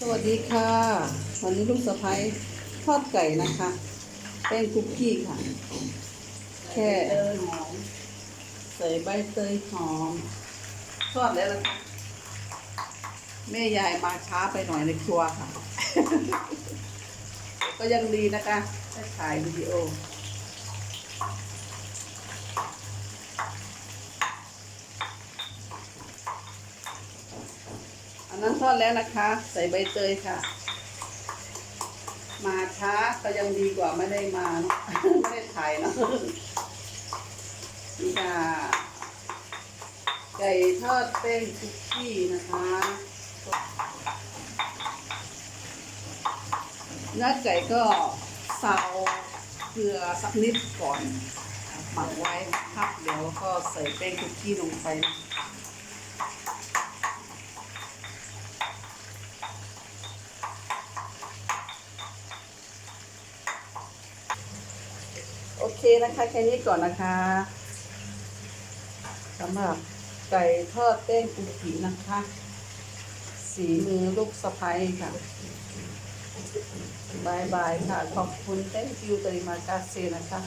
สวัสดีค่ะ วันนี้ลูกสะพ้ยทอดไก่นะคะแป้งคุกกี้ค่ะ แค่ใส่ใบเตยหอมทอดแล้วนะคะแม่ยายมาช้าไปหน่อยในครัวค่ะ ก็ยังดีนะคะได้ถ่ายวิดีโอ อันนั้นทอดแล้วนะคะ ใส่ใบเตยค่ะ มาช้าก็ยังดีกว่าไม่ได้มาเนอะไม่ได้ถ่ายเนาะนี่ค่ะไก่ทอดแป้งคุกกี้นะคะเนื้อไก่ก็ซาวเกลือสักนิดก่อนหมักไว้พักเดี๋ยวก็ใส่แป้งคุกกี้ลงไปนะ โอเคนะคะ แค่นี้ก่อนนะคะสำหรับไก่ทอดแป้งกุกินะคะ สีมือลูกสะพ้ยค่ะบายบายค่ะ ขอบคุณ thank you ตริมากาเซนะคะ